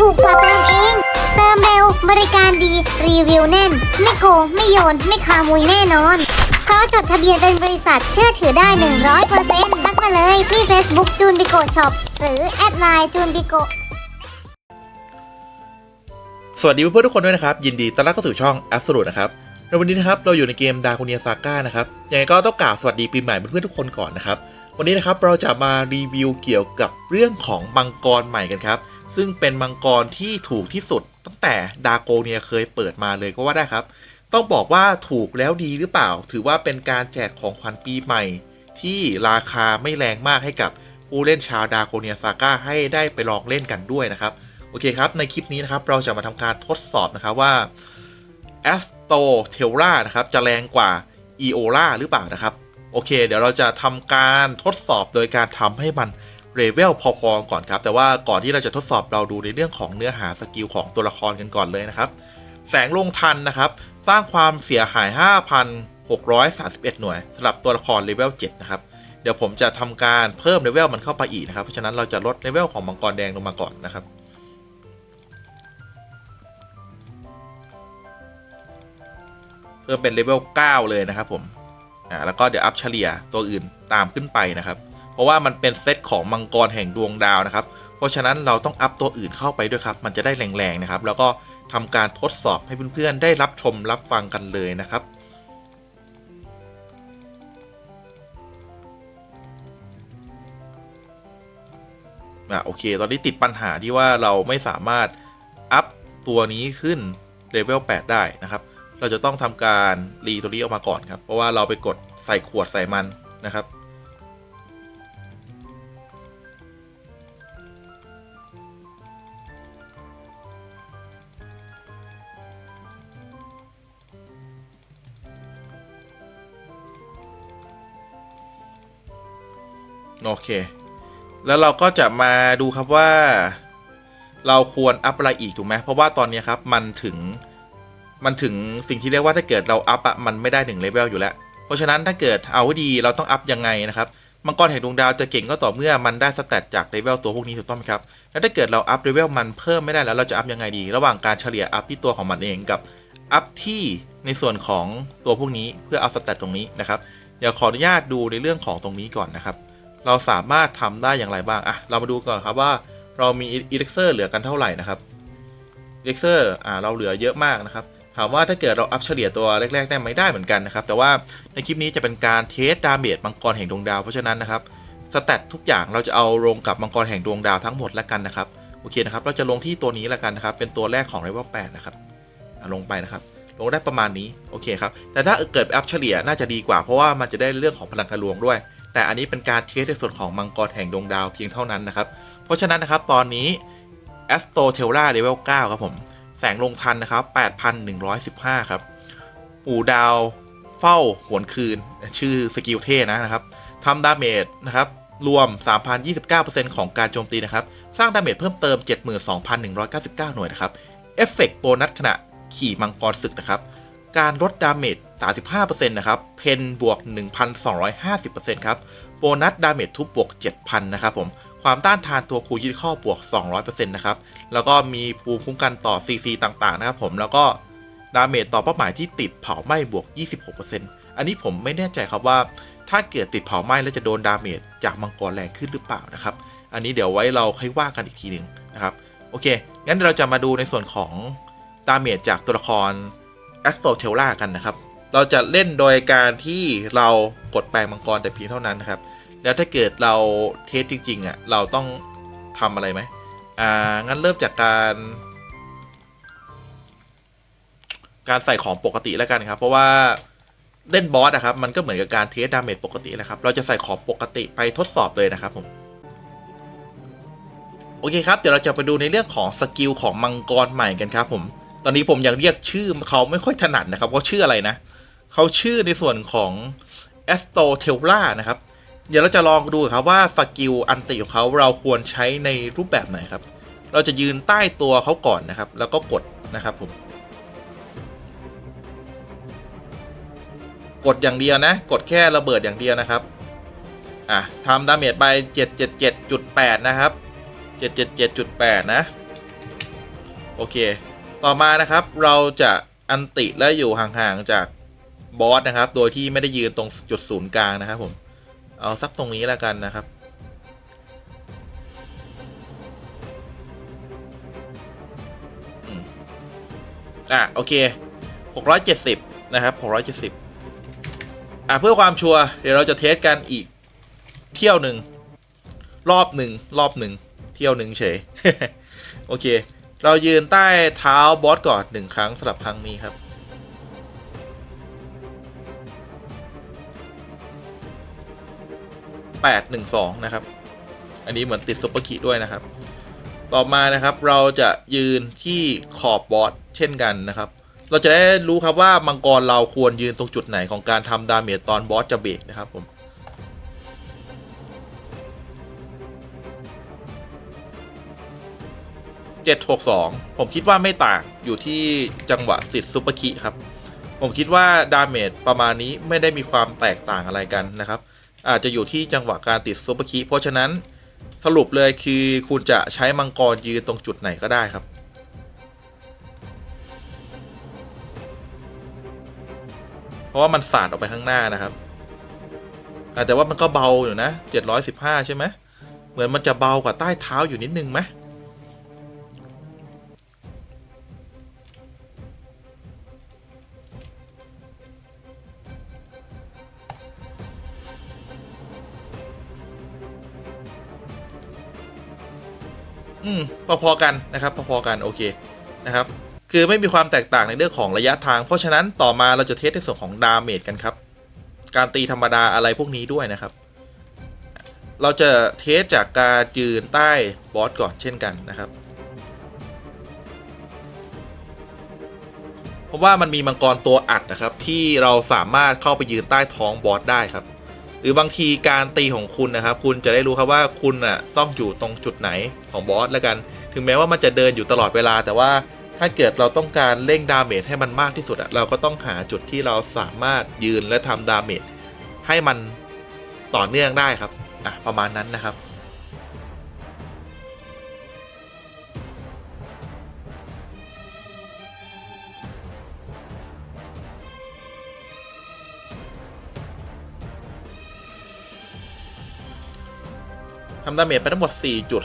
ถูกกว่าเติมเอง เติมเร็วบริการดีรีวิวแน่น ไม่โกงไม่โยน ไม่ขโมยแน่นอน เพราะจดทะเบียนเป็นบริษัทเชื่อถือได้ 100%ทักมาเลยที่ Facebook จูนบิโกช็อปหรือแอดไลน์จูนบิโกสวัสดีเพื่อนๆทุกคนด้วยนะครับ ยินดีต้อนรับเข้าสู่ช่อง Absolute นะครับในวันนี้นะครับเราอยู่ในเกมดา c o เนียซาก้านะครับยังไงก็ต้องกล่าวสวัสดีปีใหม่เพื่อนๆทุกคนก่อนนะครับวันนี้นะครับเราจะมารีวิวเกี่ยวกับเรื่องของมังกรใหม่กันครับ ซึ่งเป็นมังกรที่ถูกที่สุด ตั้งแต่ดาโกเนียเคยเปิดมาเลยก็ว่าได้ครับ ต้องบอกว่าถูกแล้วดีหรือเปล่า ถือว่าเป็นการแจกของขวัญปีใหม่ ที่ราคาไม่แรงมากให้กับผู้เล่นชาวดาโกเนียซาก้าให้ได้ไปลองเล่นกันด้วยนะครับ โอเคครับ ในคลิปนี้นะครับเราจะมาทำการทดสอบนะครับว่า a s t o t e r a นะครับจะแรงกว่า e o l a หรือเปล่านะครับ โอเค เดี๋ยวเราจะทำการทดสอบโดยการทำให้มัน เลเวลพอๆก่อนครับ แต่ว่าก่อนที่เราจะทดสอบเราดูในเรื่องของเนื้อหาสกิลของตัวละครกันก่อนเลยนะครับ แสงลงทันนะครับ สร้างความเสียหาย 5,631 หน่วยสำหรับตัวละครเลเวล7นะครับ เดี๋ยวผมจะทำการเพิ่มเลเวลมันเข้าไปอีกนะครับ เพราะฉะนั้นเราจะลดเลเวลของมังกรแดงลงมาก่อนนะครับเพิ่มเป็นเลเวล9เลยนะครับผมอ่าแล้วก็เดี๋ยวอัพเฉลี่ยตัวอื่นตามขึ้นไปนะครับ ราะว่ามันเป็นเซตของมังกรแห่งดวงดาวนะครับ เพราะฉะนั้นเราต้องอัพตัวอื่นเข้าไปด้วยครับ มันจะได้แรงๆนะครับ แล้วก็ทำการทดสอบให้เพื่อนๆได้รับชมรับฟังกันเลยนะครับอะโอเค ตอนนี้ติดปัญหาที่ว่าเราไม่สามารถอัพตัวนี้ขึ้นเลเวล8ได้นะครับ เราจะต้องทำการรีตัวนี้ออกมาก่อนครับ เพราะว่าเราไปกดใส่ขวดใส่มันนะครับ แล้วเราก็จะมาดูครับว่า เราควรอัพอะไรอีกถูกไหมเพราะว่าตอนนี้ครับมันถึงมันถึงสิ่งที่เรียกว่าถ้าเกิดเราอัพอะมันไม่ได้ถึงเลเวลอยู่แล้ว เพราะฉะนั้นถ้าเกิดเอาว้ดีเราต้องอัพยังไงนะครับมังกรแห่งดวงดาวจะเก่งก็ต่อเมื่อมันได้สแตทจากเลเวลตัวพวกนี้ถูกต้องไหมครับแล้วถ้าเกิดเราอัพเลเวลมันเพิ่มไม่ได้แล้วเราจะอัพยังไงดี ระหว่างการเฉลี่ยอัพที่ตัวของมันเองกับอัพที่ในส่วนของตัวพวกนี้เพื่อเอาสแตทตรงนี้นะครับเดี๋ยวขออนุญาตดูในเรื่องของตรงนี้ก่อนนะครับ เราสามารถทำได้อย่างไรบ้างอะเรามาดูก่อนครับว่าเรามีอิเล็กเซอร์เหลือกันเท่าไหร่นะครับอิเล็กเซอร์อ่าเราเหลือเยอะมากนะครับถามว่าถ้าเกิดเราอัพเฉลี่ยตัวแรกๆได้ไหมได้เหมือนกันนะครับแต่ว่าในคลิปนี้จะเป็นการเทสดาเมจมังกรแห่งดวงดาวเพราะฉะนั้นนะครับสแตททุกอย่างเราจะเอาลงกับมังกรแห่งดวงดาวทั้งหมดแล้วกันนะครับโอเคนะครับเราจะลงที่ตัวนี้แล้วกันนะครับ เป็นตัวแรกของเลเวล8นะครับอะลงไปนะครับลงได้ประมาณนี้โอเคครับแต่ถ้าเกิดอัพเฉลี่ยน่าจะดีกว่าเพราะว่ามันจะได้เรื่องของพลังทะลวงด้วย แต่อันนี้เป็นการเทสในส่วนของมังกรแห่งดวงดาวเพียงเท่านั้นนะครับ เพราะฉะนั้นนะครับตอนนี้ a s t o t e l a Level 9 ครับผม แสงลงทันนะครับ 8,115 ครับ ปู่ดาวเฝ้าหวนคืน ชื่อสกิลเท่นะนะครับทำดาเมจนะครับ รวม 3,029%ของการโจมตีนะครับ สร้างดาเมจเพิ่มเติม 72,199 หน่วยนะครับ เอฟเฟกต์โบนัสขณะขี่มังกรศึกนะครับ การลดดาเมจ 35%นะครับ เพนบวก 1,250%ครับ โบนัสดาเมจทุบบวก 7,000 นะครับผม ความต้านทานตัวคูคิดข้อบวก 200%นะครับ แล้วก็มีภูมิคุ้มกันต่อ CC ต่างๆ นะครับผม แล้วก็ดาเมจต่อเป้าหมายที่ติดเผาไหม้บวก 26%อันนี้ผมไม่แน่ใจครับว่า ถ้าเกิดติดเผาไหม้แล้วจะโดนดาเมจจากมังกรแรงขึ้นหรือเปล่านะครับ อันนี้เดี๋ยวไว้เราค่อยว่ากันอีกทีหนึ่งนะครับ โอเค งั้นเราจะมาดูในส่วนของดาเมจจากตัวละคร แอสโตเทลล่ากันนะครับ เราจะเล่นโดยการที่เรากดแปลงมังกรแต่เพียงเท่านั้นนะครับ แล้วถ้าเกิดเราเทสจริงๆอะเราต้องทำอะไรไหมอ่างั้นเริ่มจากการการใส่ของปกติแล้วกันครับ เพราะว่าเล่นบอสนะครับ มันก็เหมือนกับการเทสดาเมจปกติแหละครับ เราจะใส่ของปกติไปทดสอบเลยนะครับผมโอเคครับ เดี๋ยวเราจะไปดูในเรื่องของสกิลของมังกรใหม่กันครับผม ตอนนี้ผมยังเรียกชื่อเขาไม่ค่อยถนัดนะครับว่าชื่ออะไรนะเขาชื่อในส่วนของ a s t o t e l l a นะครับ เดี๋ยวเราจะลองดูครับว่าสกิลอันติของเขาเราควรใช้ในรูปแบบไหนครับ เราจะยืนใต้ตัวเขาก่อนนะครับ แล้วก็กดนะครับผม กดอย่างเดียวนะ กดแค่ระเบิดอย่างเดียวนะครับ อะทำดาเมจไป 777.8 นะครับ 777.8 นะ โอเค ต่อมานะครับเราจะอันติและอยู่ห่างๆจากบอสนะครับ โดยที่ไม่ได้ยืนตรงจุดศูนย์กลางนะครับผม เอาสักตรงนี้แล้วกันนะครับ อะ โอเค 670 นะครับ 670 อะ เพื่อความชัวร์เดี๋ยวเราจะเทสกันอีก เที่ยวหนึ่ง รอบหนึ่ง รอบหนึ่ง เที่ยวหนึ่งเฉย โอเค เรายืนใต้เท้าบอสก่อนหนึ่งครั้งสำหรับครั้งนี้ครับ812นะครับ อันนี้เหมือนติดซุปเปอร์คีด้วยนะครับ ต่อมานะครับเราจะยืนที่ขอบบอสเช่นกันนะครับ เราจะได้รู้ครับว่ามังกรเราควรยืนตรงจุดไหนของการทำดาเมจตอนบอสจะเบรกนะครับผม 762 ผมคิดว่าไม่ต่างอยู่ที่จังหวะสิทธิ์ซุปเปอร์คีครับ ผมคิดว่าดาเมจประมาณนี้ไม่ได้มีความแตกต่างอะไรกันนะครับ อาจจะอยู่ที่จังหวะการติดซุปเปอร์คีเพราะฉะนั้นสรุปเลยคือคุณจะใช้มังกรยืนตรงจุดไหนก็ได้ครับ เพราะว่ามันสาดออกไปข้างหน้านะครับอะแต่ว่ามันก็เบาอยู่นะ 715 ใช่ไหมเหมือนมันจะเบากว่าใต้เท้าอยู่นิดนึงไหม อืมพอๆกันนะครับพอๆกันโอเคนะครับคือไม่มีความแตกต่างในเรื่องของระยะทาง เพราะฉะนั้นต่อมาเราจะเทสในส่วนของดาเมจกันครับ การตีธรรมดาอะไรพวกนี้ด้วยนะครับ เราจะเทสจากการยืนใต้บอสก่อนเช่นกันนะครับเพราะว่ามันมีมังกรตัวอัดนะครับ ที่เราสามารถเข้าไปยืนใต้ท้องบอสได้ครับ หรือบางทีการตีของคุณนะครับ คุณจะได้รู้ครับว่าคุณอะต้องอยู่ตรงจุดไหนของบอสแล้วกัน ถึงแม้ว่ามันจะเดินอยู่ตลอดเวลา แต่ว่าถ้าเกิดเราต้องการเร่งดาเมจให้มันมากที่สุดอะเราก็ต้องหาจุดที่เราสามารถยืนและทำดาเมจให้มันต่อเนื่องได้ครับอะประมาณนั้นนะครับ ทำดาเมจไปทั้งหมด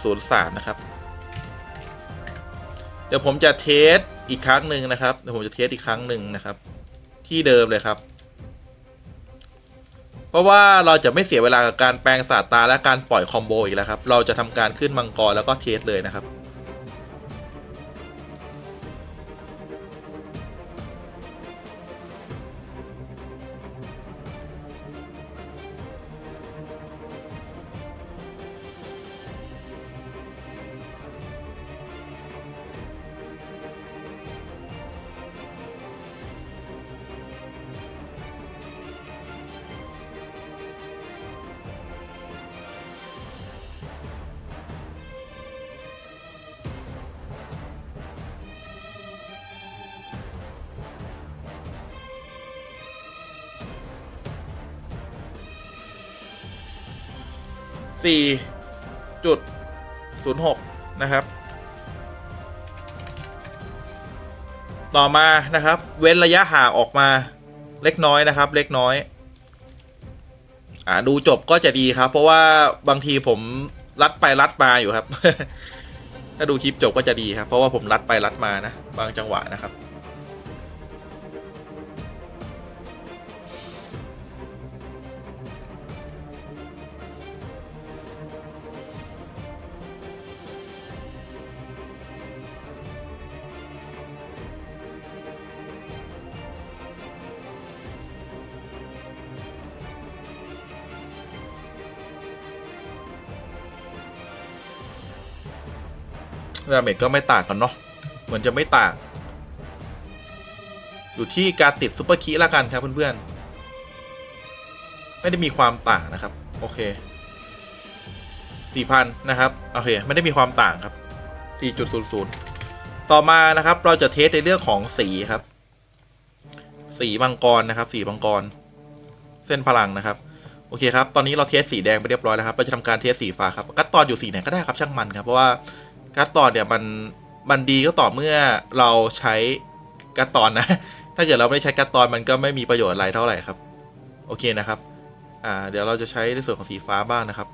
4.03 นะครับ เดี๋ยวผมจะเทสอีกครั้งหนึ่งนะครับ เดี๋ยวผมจะเทสอีกครั้งหนึ่งนะครับ ที่เดิมเลยครับ เพราะว่าเราจะไม่เสียเวลากับการแปลงสาตาและการปล่อยคอมโบอีกแล้วครับ เราจะทำการขึ้นมังกรแล้วก็เทสเลยนะครับ 4จุด06 นะครับ ต่อมานะครับ เว้นระยะห่างออกมาเล็กน้อยนะครับ เล็กน้อยอ่าดูจบก็จะดีครับ เพราะว่าบางทีผมรัดไปรัดมาอยู่ครับ ถ้าดูคลิปจบก็จะดีครับ เพราะว่าผมรัดไปรัดมานะ บางจังหวะนะครับ ดาเมจก็ไม่ต่างกันเนาะเหมือนจะไม่ต่าง อยู่ที่การติดซุปเปอร์คีละกันครับเพื่อนๆ ไม่ได้มีความต่างนะครับ โอเค4,000นะครับ โอเค ไม่ได้มีความต่างครับ4.00ต่อมานะครับ เราจะเทสในเรื่องของสีครับ สีมังกรนะครับ สีมังกร เส้นพลังนะครับโอเคครับ ตอนนี้เราเทสสีแดงไปเรียบร้อยแล้วครับ เราจะทำการเทสสีฟ้าครับ กัดตอนอยู่สีไหนก็ได้ครับช่างมันครับ เพราะว่า การ์ดตอนเนี่ยมันมันดีก็ต่อเมื่อเราใช้กัตตอนนะ ถ้าเกิดเราไม่ใช้กัตตอนมันก็ไม่มีประโยชน์อะไรเท่าไหร่ครับ โอเคนะครับอ่าเดี๋ยวเราจะใช้ในส่วนของสีฟ้าบ้างนะครับ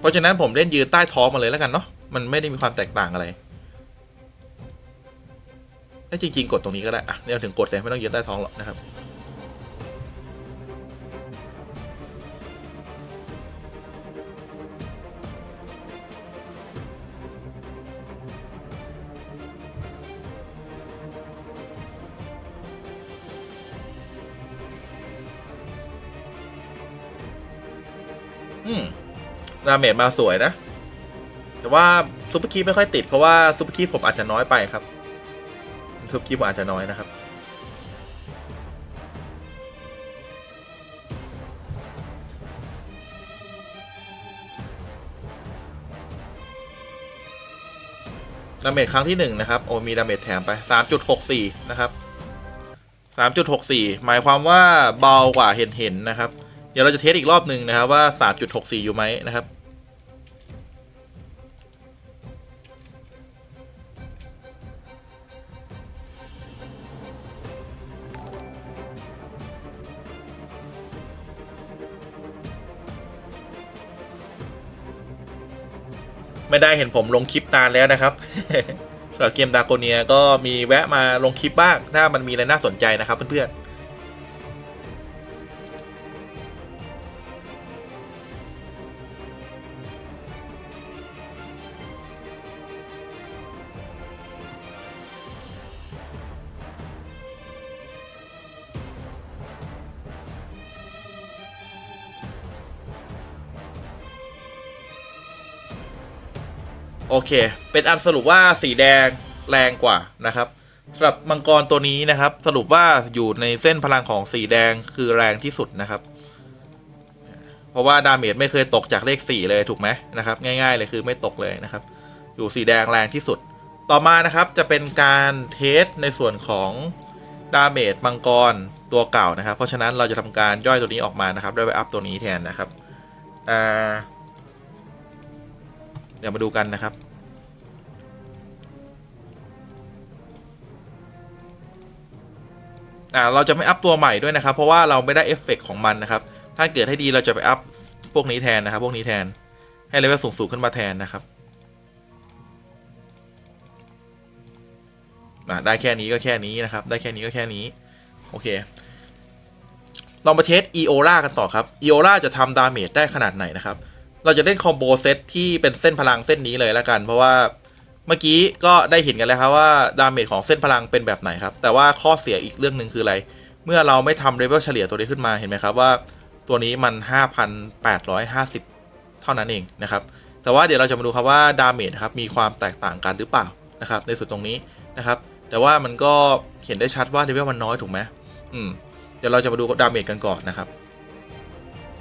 เพราะฉะนั้นผมเล่นยืนใต้ท้องมาเลยแล้วกันเนาะมันไม่ได้มีความแตกต่างอะไรถ้าจริง ๆ กดตรงนี้ก็ได้ อะเนี่ยถึงกดเลย ไม่ต้องยืนใต้ท้องหรอกนะครับ อืมดาเมจมาสวยนะ แต่ว่าซุปเปอร์คีไม่ค่อยติดเพราะว่าซุปเปอร์คีผมอาจจะน้อยไปครับซุปเปอร์คีผมอาจจะน้อยนะครับดาเมจครั้งที่หนึ่งนะครับ โอ้มีดาเมจแถมไป 3.64 นะครับ 3.64 หมายความว่าเบากว่าเห็นเห็นๆนะครับ ดี๋ยวเราจะเทสอีกรอบหนึ่งนะครับว่า 3.64 อยู่ไหมนะครับ ไม่ได้เห็นผมลงคลิปนานแล้วนะครับสำหรับเกมดาโกเนียก็มีแวะมาลงคลิปบ้าง ถ้ามันมีอะไรน่าสนใจนะครับเพื่อนๆ โอเค เป็นอันสรุปว่าสีแดงแรงกว่านะครับสำหรับมังกรตัวนี้นะครับ สรุปว่าอยู่ในเส้นพลังของสีแดงคือแรงที่สุดนะครับ เพราะว่าดาเมจไม่เคยตกจากเลขสี่เลยถูกไหมนะครับ ง่าย ๆ เลยคือไม่ตกเลยนะครับ อยู่สีแดงแรงที่สุด ต่อมานะครับจะเป็นการเทสในส่วนของดาเมจมังกรตัวเก่านะครับ เพราะฉะนั้นเราจะทำการย่อยตัวนี้ออกมานะครับ ด้วยไปอัพตัวนี้แทนนะครับอ่า เดี๋ยวมาดูกันนะครับ อ่า เราจะไม่อัพตัวใหม่ด้วยนะครับ เพราะว่าเราไม่ได้เอฟเฟกต์ของมันนะครับ ถ้าเกิดให้ดีเราจะไปอัพพวกนี้แทนนะครับ พวกนี้แทน ให้เลเวลสูงๆขึ้นมาแทนนะครับได้แค่นี้ก็แค่นี้นะครับ ได้แค่นี้ก็แค่นี้ โอเค ลองมาเทสอีโอล่ากันต่อครับอีโอล่าจะทำดาเมจได้ขนาดไหนนะครับ เราจะเล่นคอมโบเซตที่เป็นเส้นพลังเส้นนี้เลยล้วกัน เพราะว่าเมื่อกี้ก็ได้เห็นกันแล้วครับว่าดาเมจของเส้นพลังเป็นแบบไหนครับ แต่ว่าข้อเสียอีกเรื่องหนึ่งคืออะไร เมื่อเราไม่ทำเลเวลเฉลี่ยตัวนี้ขึ้นมาเห็นไหมครับว่าตัวนี้มัน 5,850 เท่านั้นเองนะครับ แต่ว่าเดี๋ยวเราจะมาดูครับว่าดาเมจครับมีความแตกต่างกันหรือเปล่านะครับ ในส่วนตรงนี้นะครับ แต่ว่ามันก็เห็นได้ชัดว่าเลเวลมันน้อยถูกไหมอืมเดี๋ยวเราจะมาดูดาเมจกันก่อนนะครับ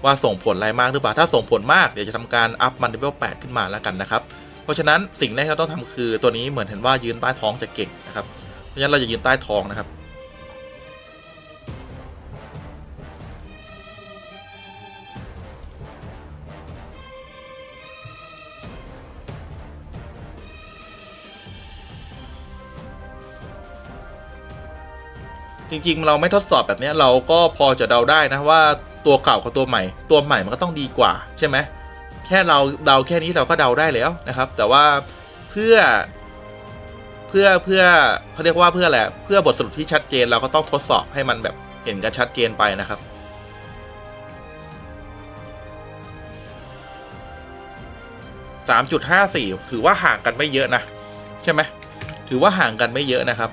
ว่าส่งผลอะไรมากหรือเปล่า ถ้าส่งผลมากเดี๋ยวจะทำการอัพมันเลเวล8ขึ้นมาแล้วกันนะครับ เพราะฉะนั้นสิ่งแรกที่เราต้องทำคือตัวนี้เหมือนเห็นว่ายืนใต้ท้องจะเก่งนะครับ เพราะฉะนั้นเราจะยืนใต้ท้องนะครับ จริงๆ เราไม่ทดสอบแบบนี้เราก็พอจะเดาได้นะว่า ตัวเก่ากับตัวใหม่ ตัวใหม่มันก็ต้องดีกว่าใช่ไหมแค่เราเดาแค่นี้เราก็เดาได้แล้วนะครับ แต่ว่าเพื่อเพื่อเพื่อเขาเรียกว่าเพื่ออะไรเพื่อบทสรุปที่ชัดเจนเราก็ต้องทดสอบให้มันแบบเห็นกันชัดเจนไปนะครับสามจุดห้าสี่ถือว่าห่างกันไม่เยอะนะ ใช่ไหมถือว่าห่างกันไม่เยอะนะครับ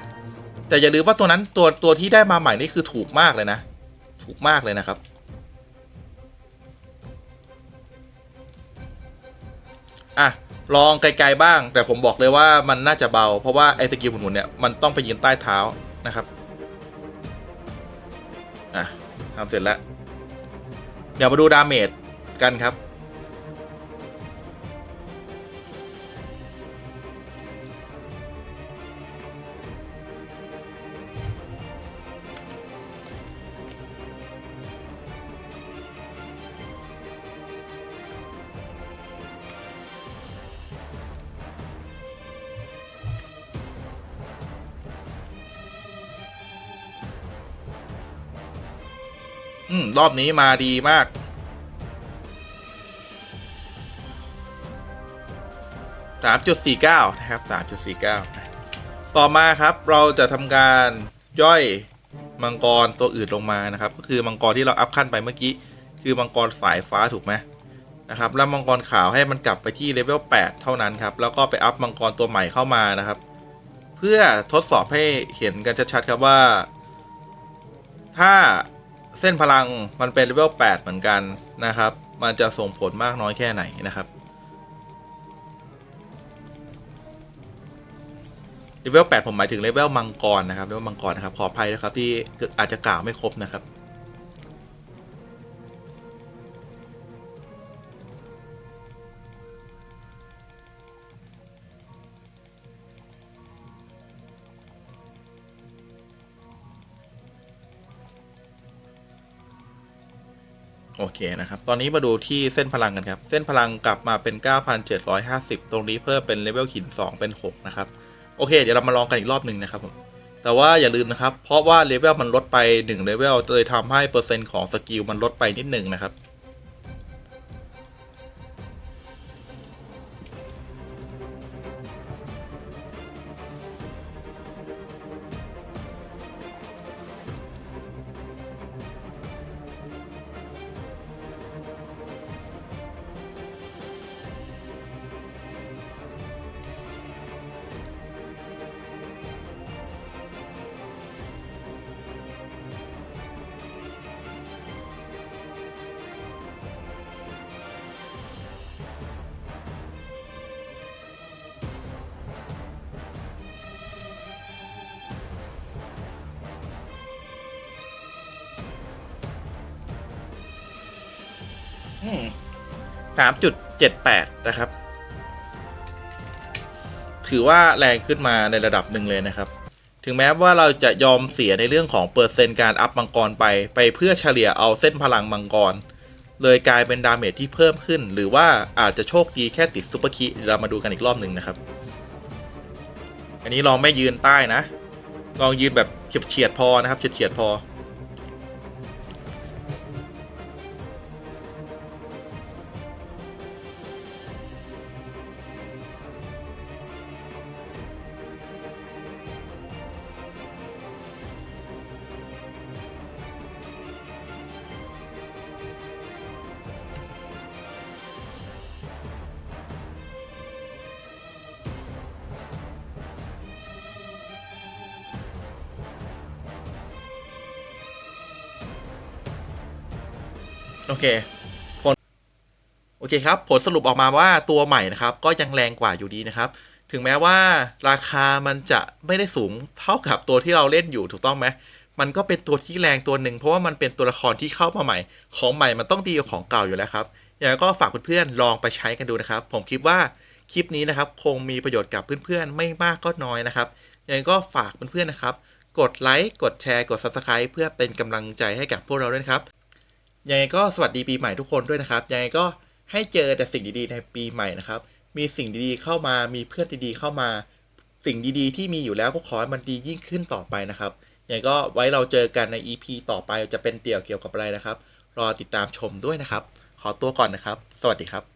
แต่อย่าลืมว่าตัวนั้นตัวตัวที่ได้มาใหม่นี่คือถูกมากเลยนะ ถูกมากเลยนะครับ อะลองไกลๆบ้าง แต่ผมบอกเลยว่ามันน่าจะเบา เพราะว่าไอ้สกิลหมุนๆเนี่ยมันต้องไปยืนใต้เท้านะครับอะทำเสร็จแล้ว เดี๋ยวมาดูดาเมจกันครับ อืม รอบนี้มาดีมาก สามจุดสี่เก้านะครับ สามจุดสี่เก้า ต่อมาครับเราจะทำการย่อยมังกรตัวอื่นลงมานะครับ ก็คือมังกรที่เราอัพขั้นไปเมื่อกี้ คือมังกรสายฟ้าถูกไหมนะครับ แล้วมังกรขาวให้มันกลับไปที่เลเวล8เท่านั้นครับ แล้วก็ไปอัพมังกรตัวใหม่เข้ามานะครับ เพื่อทดสอบให้เห็นกันชัดๆครับว่า ถ้า เส้นพลังมันเป็นเลเวล8เหมือนกันนะครับ มันจะส่งผลมากน้อยแค่ไหนนะครับเลเวล8ผมหมายถึงเลเวลมังกรนะครับเลเวลมังกรนะครับขออภัยนะครับที่อาจจะกล่าวไม่ครบนะครับ โอเคนะครับ ตอนนี้มาดูที่เส้นพลังกันครับ เส้นพลังกลับมาเป็น 9,750 ตรงนี้เพิ่มเป็นเลเวลหิน 2 เป็น 6 นะครับ โอเค เดี๋ยวเรามาลองกันอีกรอบหนึ่งนะครับผม แต่ว่าอย่าลืมนะครับ เพราะว่าเลเวลมันลดไป1เลเวลเลยทำให้เปอร์เซ็นต์ของสกิลมันลดไปนิดหนึ่งนะครับ 3.78นะครับ ถือว่าแรงขึ้นมาในระดับหนึ่งเลยนะครับ ถึงแม้ว่าเราจะยอมเสียในเรื่องของเปอร์เซ็นต์การอัพมังกรไป ไปเพื่อเฉลี่ยเอาเส้นพลังมังกร เลยกลายเป็นดาเมจที่เพิ่มขึ้น หรือว่าอาจจะโชคดีแค่ติดซุปเปอร์คีเรามาดูกันอีกรอบหนึ่งนะครับ อันนี้ลองไม่ยืนใต้นะ ลองยืนแบบเฉียดๆพอนะครับเฉียดๆพอ โอเคผลโอเคครับ ผลสรุปออกมาว่าตัวใหม่นะครับ ก็ยังแรงกว่าอยู่ดีนะครับ ถึงแม้ว่าราคามันจะไม่ได้สูงเท่ากับตัวที่เราเล่นอยู่ถูกต้องไหมมันก็เป็นตัวที่แรงตัวหนึ่งเพราะว่ามันเป็นตัวละครที่เข้ามาใหม่ ของใหม่มันต้องดีกว่าของเก่าอยู่แล้วครับอย่างไรก็ฝากเพื่อนๆลองไปใช้กันดูนะครับ ผมคิดว่าคลิปนี้นะครับ คงมีประโยชน์กับเพื่อนๆ ไม่มากก็น้อยนะครับอย่างไรก็ฝากเพื่อนๆนะครับ กดไลค์กดแชร์กด subscribe เพื่อเป็นกำลังใจให้กับพวกเราด้วยครับ ยังไงก็สวัสดีปีใหม่ทุกคนด้วยนะครับ ยังไงก็ให้เจอแต่สิ่งดีๆในปีใหม่นะครับ มีสิ่งดีๆเข้ามา มีเพื่อนดีๆเข้ามา สิ่งดีๆที่มีอยู่แล้วก็ขอให้มันดียิ่งขึ้นต่อไปนะครับยังไงก็ไว้เราเจอกันใน EP ต่อไปจะเป็นเตี่ยวเกี่ยวกับอะไรนะครับ รอติดตามชมด้วยนะครับ ขอตัวก่อนนะครับ สวัสดีครับ